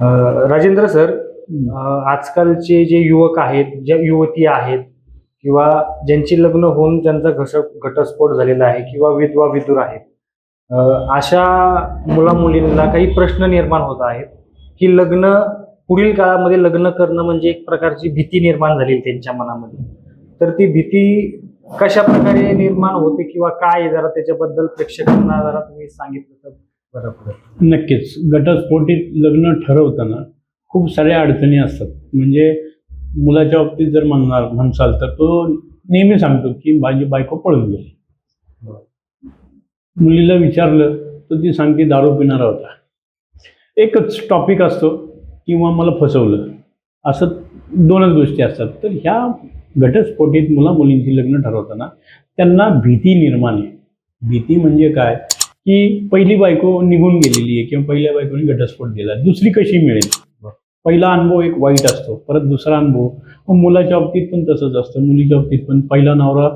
Rajendra sir आजकालचे जे युवक आहेत ज्या युवती आहेत किंवा ज्यांची लग्न होऊन ज्यांचा घस घटस्फोट झालेला आहे किंवा विधवा विदूर आहेत अशा मुला मुलींना काही प्रश्न निर्माण होत आहेत. की लग्न पुढील काळामध्ये लग्न करणं म्हणजे एक प्रकारची भीती निर्माण झाली त्यांच्या मनामध्ये. तर ती भीती कशा प्रकारे निर्माण होते किंवा काय जरा त्याच्याबद्दल प्रेक्षकांना जरा तुम्ही सांगितलं तर नक्कीच. घटस्फोटीत लग्न ठरवताना खूप साऱ्या अडचणी असतात. म्हणजे मुलाच्या बाबतीत जर म्हणणार म्हणसाल तर तो नेहमी सांगतो की माझी बायको पळून गेली. मुलीला विचारलं तर ती सांगते दारू पिणारा होता. एकच टॉपिक असतो किंवा मला फसवलं. असं दोनच गोष्टी असतात. तर ह्या घटस्फोटीत मुला मुलींची लग्न ठरवताना त्यांना भीती निर्माण आहे. भीती म्हणजे काय? की पहिली बायको निघून गेलेली आहे किंवा पहिल्या बायकोने घटस्फोट दिला. दुसरी कशी मिळेल? पहिला अनुभव एक वाईट असतो. परत दुसरा अनुभव. मग मुलाच्या बाबतीत पण तसंच असतं. मुलीच्या बाबतीत पण पहिला नवरा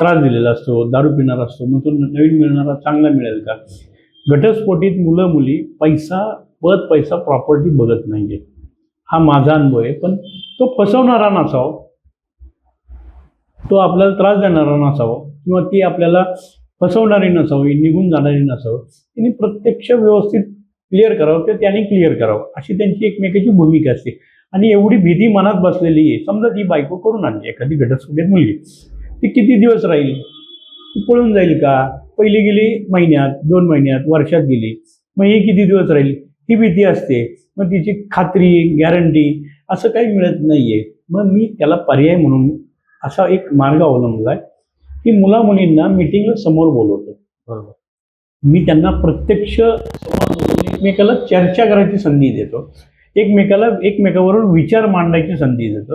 त्रास दिलेला असतो दारू पिणारा असतो. मग तो नवीन मिळणारा चांगला मिळेल का? घटस्फोटीत मुलं मुली पैसा पद पैसा प्रॉपर्टी बघत नाहीये. हा माझा अनुभव आहे. पण तो फसवणारा नसावा. तो आपल्याला त्रास देणारा नसावा. किंवा ती आपल्याला फसवणारी नसावी निघून जाणारी नसावं तिने प्रत्यक्ष व्यवस्थित क्लिअर करावं ते त्याने क्लिअर करावं अशी त्यांची एकमेकाची भूमिका असते. आणि एवढी भीती मनात बसलेली आहे समजा ती बायको करून आणली एखादी घटस्फोटीत मुलगी ती किती दिवस राहील? ती पळून जाईल का? पहिली गेली महिन्यात दोन महिन्यात वर्षात गेली मग ही किती दिवस राहील? ही भीती असते मग तिची खात्री गॅरंटी असं काही मिळत नाहीये. मग मी त्याला पर्याय म्हणून असा एक मार्ग अवलंबला आहे की मुला मुलींना मिटिंगला समोर बोलवतो. बरोबर. मी त्यांना प्रत्यक्ष समोर एकमेकाला चर्चा करायची संधी देतो. एकमेकाला एकमेकाबरोबर विचार मांडायची संधी देतो.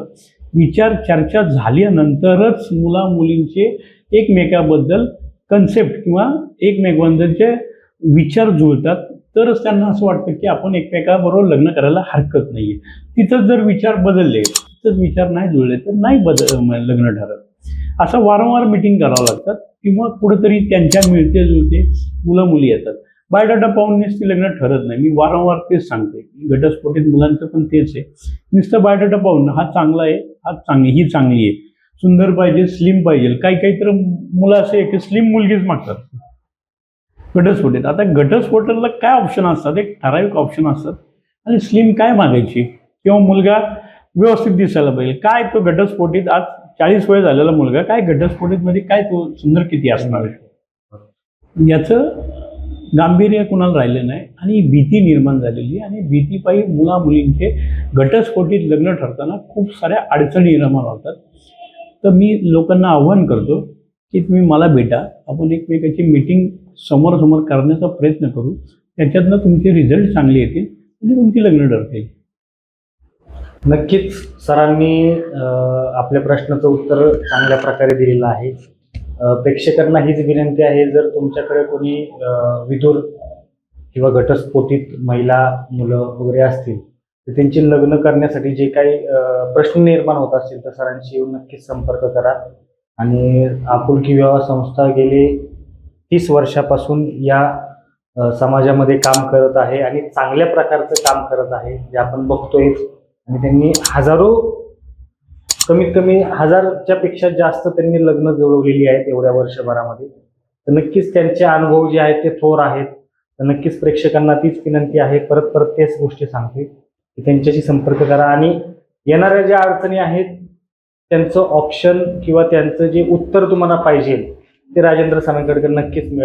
विचार चर्चा झाल्यानंतरच मुला मुलींचे एकमेकाबद्दल कन्सेप्ट किंवा एकमेकांबद्दलचे विचार जुळतात. तरच त्यांना असं वाटतं की आपण एकमेकाबरोबर लग्न करायला हरकत नाहीये. तिथंच जर विचार बदलले तिथंच विचार नाही जुळले तर नाही बदल लग्न ठरत. असं वारंवार मिटिंग करावं लागतात किंवा कुठेतरी त्यांच्या मिळते जुळते मुलं मुली येतात बायोडाटा पाहून नुसती लग्न ठरत नाही. मी वारंवार तेच सांगते. घटस्फोटीत मुलांचं पण तेच आहे. नुसतं बायोडाटा पाहून हा चांगला आहे हा चांगली ही चांगली आहे. सुंदर पाहिजे स्लिम पाहिजे. काही काही तर मुलं असे आहे की स्लिम मुलगीच मागतात. घटस्फोटीत. आता घटस्फोटाला काय ऑप्शन असतात? एक ठराविक ऑप्शन असतात. आणि स्लिम काय मागायची? किंवा मुलगा व्यवस्थित दिसायला पाहिजे. काय तो घटस्फोटीत आज चाळीस वय झालेला मुलगा काय घटस्फोटीत म्हणजे काय तो सुंदर किती असणार? आहे याचं गांभीर्य कुणाला राहिलं नाही आणि भीती निर्माण झालेली आहे. आणि भीतीपायी मुला मुलींचे घटस्फोटीत लग्न ठरताना खूप साऱ्या अडचणी निर्माण होतात. तर मी लोकांना आव्हान करतो की तुम्ही मला भेटा. आपण एकमेकाची मीटिंग समोर समोर करण्याचा प्रयत्न करू. त्याच्यातनं तुमचे रिझल्ट चांगले येतील आणि तुमची लग्न ठरतील. नक्कीच सरांनी आपल्या प्रश्नाचं उत्तर चांगल्या प्रकारे दिलेलं आहे. प्रेक्षकांना हीच विनंती आहे जर तुमच्याकडे कोणी विदूर किंवा घटस्फोटीत महिला मुलं वगैरे असतील तर त्यांची लग्न करण्यासाठी जे काही प्रश्न निर्माण होत असतील तर सरांशी येऊन नक्कीच संपर्क करा. आणि आपुलकी विवाह संस्था गेले तीस वर्षापासून या समाजामध्ये काम करत आहे आणि चांगल्या प्रकारचं काम करत आहे. जे आपण बघतोय आणि त्यांनी हजारो कमीत कमी हजारच्या पेक्षा जास्त त्यांनी लग्न जुळवलेली आहेत एवढ्या वर्षभरामध्ये. तर नक्कीच त्यांचे अनुभव जे आहेत ते थोर आहेत. तर नक्कीच प्रेक्षकांना तीच विनंती आहे. परत परत तेच गोष्टी सांगते. की त्यांच्याशी संपर्क करा. आणि येणाऱ्या ज्या अडचणी आहेत त्यांचं ऑप्शन किंवा त्यांचं जे उत्तर तुम्हाला पाहिजे ते राजेंद्र सामेकडे नक्कीच मिळेल.